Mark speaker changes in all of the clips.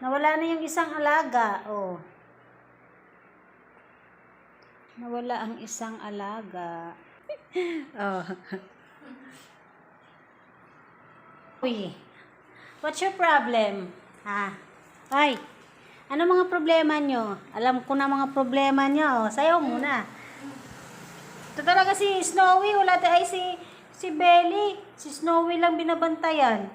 Speaker 1: Nawala na yung isang alaga. Oh. Nawala ang isang alaga. oh. Uy. What's your problem? Ha? Ay. Ano mga problema nyo? Alam ko na mga problema nyo. Sayaw muna. Ito talaga si Snowy. Wala tayo. Ay, si, si Belly. Si Snowy lang binabantayan.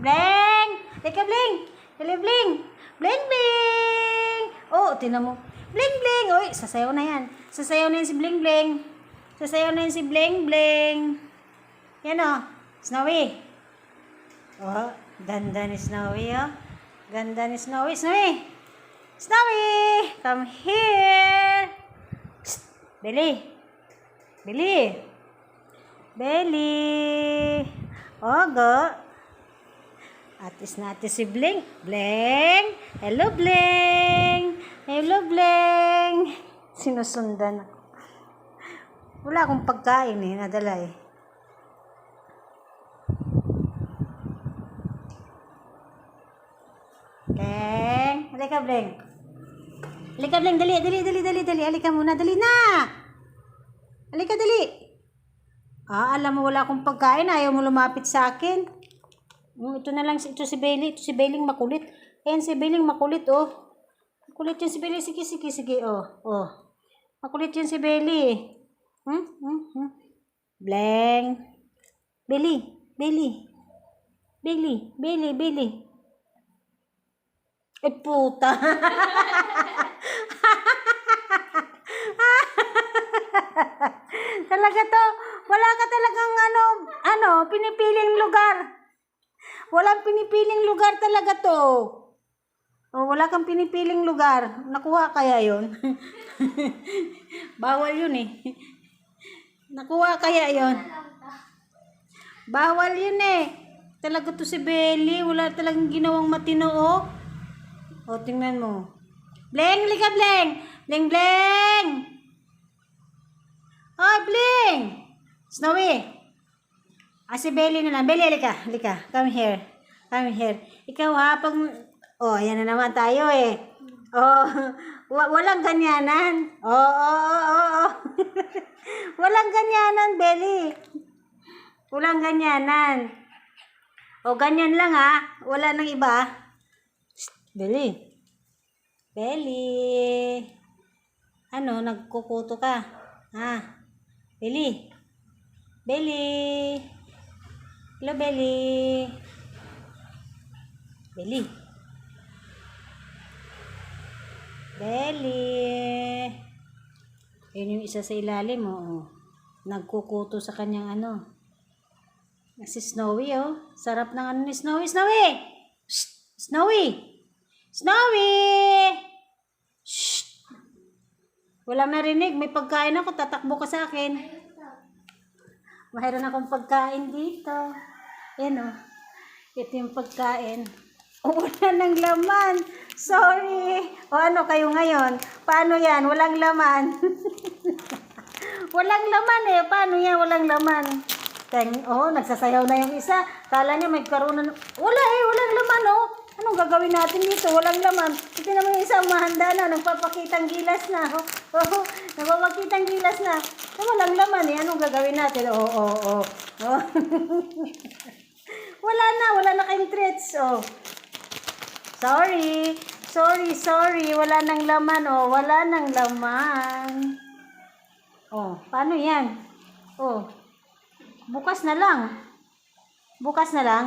Speaker 1: Bling! Teka, Bling! Dali, Bling! Bling, Bling! Oh, tinan. Bling, Bling! Uy, sasayaw na yan. Sasayaw na yan si Bling, Bling. Sasayaw na yan si Bling, Bling. Yan o. Snowy. Oh, ganda ni Snowy, oh. Ganda ni Snowy. Snowy! Snowy! Come here! Psst! Belly! Belly! Belly! Ogo! Atis na atis si Bling. Bling! Hello, Bling! Hello, Bling! Sinusundan ako. Wala akong pagkain eh, nadala eh. Bling! Halika, Bling. Halika, Bling. Dali, dali, dali, dali, dali. Halika muna. Dali na! Halika, dali. Ah, alam mo wala akong pagkain. Ayaw mo lumapit sa akin. Mm, ito na lang, ito si Bailey. Ito si Bailey makulit. Ayan si Bailey makulit, oh. Makulit yan si Bailey. Sige, sige, sige, oh. Oh. Makulit yan si Bailey. Hmm? Hmm? Hmm? Blank. Bailey. Bailey. Bailey. Bailey. Bailey. Eh, puta. Talaga to. Wala ka talagang ano, ano, pinipiling lugar. Walang pinipiling lugar talaga to. O, wala kang pinipiling lugar. Nakuha kaya yon Bawal yun eh. Nakuha kaya yon Bawal yun eh. Talaga to si Belly. Wala talagang ginawang matino oh. O, tingnan mo. Bleng, lika, Bleng. Bleng, Bleng. Oh, Bling! Snowy! Ah, si Belly na lang. Belly, halika. Halika. Come here. Come here. Ikaw ha, pag... Oh, ayan na naman tayo eh. Oh, wa- walang ganyanan. Oh, oh, oh, oh, oh. walang ganyanan, Belly. Walang ganyanan. Oh, ganyan lang ha. Wala nang iba. Belly. Belly. Ano, nagkukuto ka? Ha? Belly. Belly. Hello, Belly. Belly. Belly. Yun yung isa sa ilalim, oh. Nagkukuto sa kanyang ano. Si Snowy, oh. Sarap ng ano ni Snowy. Snowy! Shh! Snowy! Snowy! Shh! Walang narinig. May pagkain ako. Tatakbo ka sa akin. Mayroon akong pagkain dito. Yan o. Ito yung pagkain. Wala ng laman. Sorry. O ano kayo ngayon? Paano yan? Walang laman. walang laman eh. Paano yan? Walang laman. Teng, oh, nagsasayaw na yung isa. Kala niya may karoon na... Wala eh, walang laman oh. Anong gagawin natin dito? Walang laman. Ito naman yung isang mahanda na, nagpapakitang gilas na. Oh, oh, nagpapakitang gilas na. Eh, walang laman eh. Anong gagawin natin? Oh, oh, oh. oh. Wala na, wala na kayong treats. Oh. Sorry. Sorry, sorry. Wala nang laman, oh. Wala nang laman. Oh, paano yan? Oh. Bukas na lang. Bukas na lang.